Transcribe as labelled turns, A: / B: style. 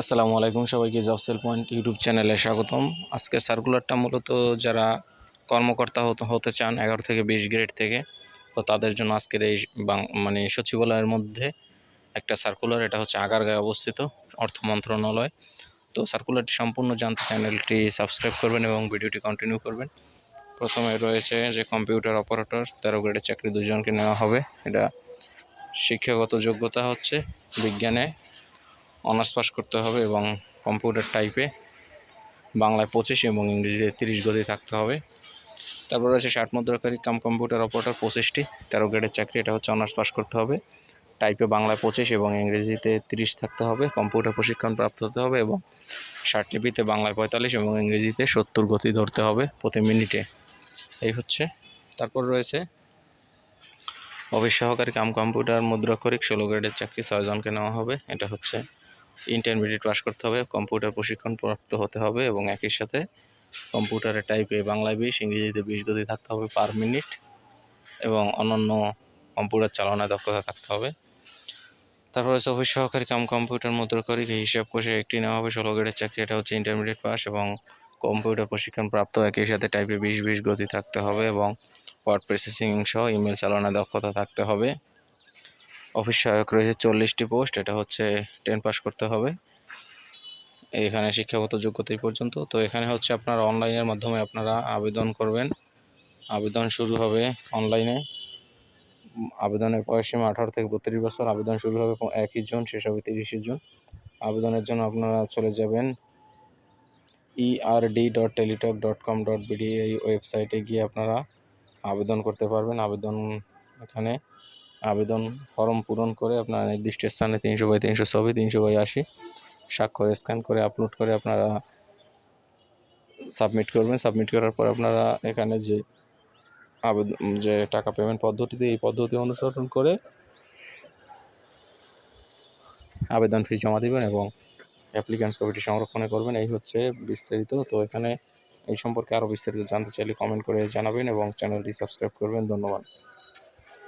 A: আসসালামু আলাইকুম সবাইকে জবসেল পয়েন্ট ইউটিউব চ্যানেলে স্বাগতম। আজকে সার্কুলারটা মূলত যারা কর্মকর্তা হতে চান এগারো থেকে বিশ গ্রেড থেকে, তো তাদের জন্য আজকের এই মানে সচিবালয়ের মধ্যে একটা সার্কুলার, এটা হচ্ছে আগারগাঁয়ে অবস্থিত অর্থ মন্ত্রণালয়। তো সার্কুলারটি সম্পূর্ণ জানতে চ্যানেলটি সাবস্ক্রাইব করবেন এবং ভিডিওটি কন্টিনিউ করবেন। প্রথমে রয়েছে যে কম্পিউটার অপারেটর, তেরো গ্রেডের চাকরি দুজনকে নেওয়া হবে। এটা শিক্ষাগত যোগ্যতা হচ্ছে বিজ্ঞানে অনার্স পাস করতে হবে এবং কম্পিউটার টাইপে বাংলায় পঁচিশ এবং ইংরেজিতে তিরিশ গতি থাকতে হবে। তারপর রয়েছে ষাট মুদ্রাকারী কাম কম্পিউটার অপারেটর পঁচিশটি, তেরো গ্রেডের চাকরি, এটা হচ্ছে অনার্স পাস করতে হবে। টাইপে বাংলায় পঁচিশ এবং ইংরেজিতে তিরিশ থাকতে হবে কম্পিউটার প্রশিক্ষণ প্রাপ্ত হতে হবে এবং ষাট টিপিতে বাংলায় পঁয়তাল্লিশ এবং ইংরেজিতে সত্তর গতি ধরতে হবে প্রতি মিনিটে। এই হচ্ছে। তারপর রয়েছে অফিস সহকারী কাম কম্পিউটার মুদ্রাক্ষরিক, ষোলো গ্রেডের চাকরি ছয়জনকে নেওয়া হবে, এটা হচ্ছে ইন্টারমিডিয়েট পাস করতে হবে কম্পিউটার প্রশিক্ষণ প্রাপ্ত হতে হবে এবং একই সাথে কম্পিউটারে টাইপে বাংলায় বিশ, ইংরেজিতে বিশ গতি থাকতে হবে পার মিনিট এবং অন্যান্য কম্পিউটার চালনায় দক্ষতা থাকতে হবে। তারপর হচ্ছে অফিস সহকারী কাম কম্পিউটার মুদ্রাক্ষরিক এই হিসাব কোষে একটি নেওয়া হবে, ষোলো গ্রেডের চাকরি, এটা হচ্ছে ইন্টারমিডিয়েট পাস এবং কম্পিউটার প্রশিক্ষণ প্রাপ্ত একই সাথে টাইপে বিশ বিশ গতি থাকতে হবে এবং ওয়ার্ড প্রসেসিং সহ ইমেল চালনায় দক্ষতা থাকতে হবে। অফিস সহায়ক রয়েছে চল্লিশটি পোস্ট, এটা হচ্ছে টেন পাস করতে হবে। এখানে শিক্ষাগত যোগ্যতা পর্যন্ত। তো এখানে হচ্ছে আপনারা অনলাইনের মাধ্যমে আপনারা আবেদন করবেন। আবেদন শুরু হবে অনলাইনে আবেদনের বয়সীমা আঠারো থেকে বত্রিশ বছর। আবেদন শুরু হবে একই জুন, শেষ হবে তিরিশে জুন। আবেদনের জন্য আপনারা চলে যাবেন ERD dot Teletalk dot com dot BD এই ওয়েবসাইটে গিয়ে আপনারা আবেদন করতে পারবেন। আবেদন এখানে আবেদন ফর্ম পূরণ করে আপনারা নির্দিষ্ট স্থানে তিনশো বাই তিনশো ছবি, তিনশো বাই আশি স্বাক্ষর স্ক্যান করে আপলোড করে আপনারা সাবমিট করবেন। সাবমিট করার পর আপনারা এখানে যে আবেদন যে টাকা পেমেন্ট পদ্ধতিতে এই পদ্ধতি অনুসরণ করে আবেদন ফি জমা দিবেন এবং অ্যাপ্লিক্যান্টস কপিটি সংরক্ষণে করবেন। এই হচ্ছে বিস্তারিত। তো এখানে এই সম্পর্কে আরও বিস্তারিত জানতে চাইলে কমেন্ট করে জানাবেন এবং চ্যানেলটি সাবস্ক্রাইব করবেন। ধন্যবাদ।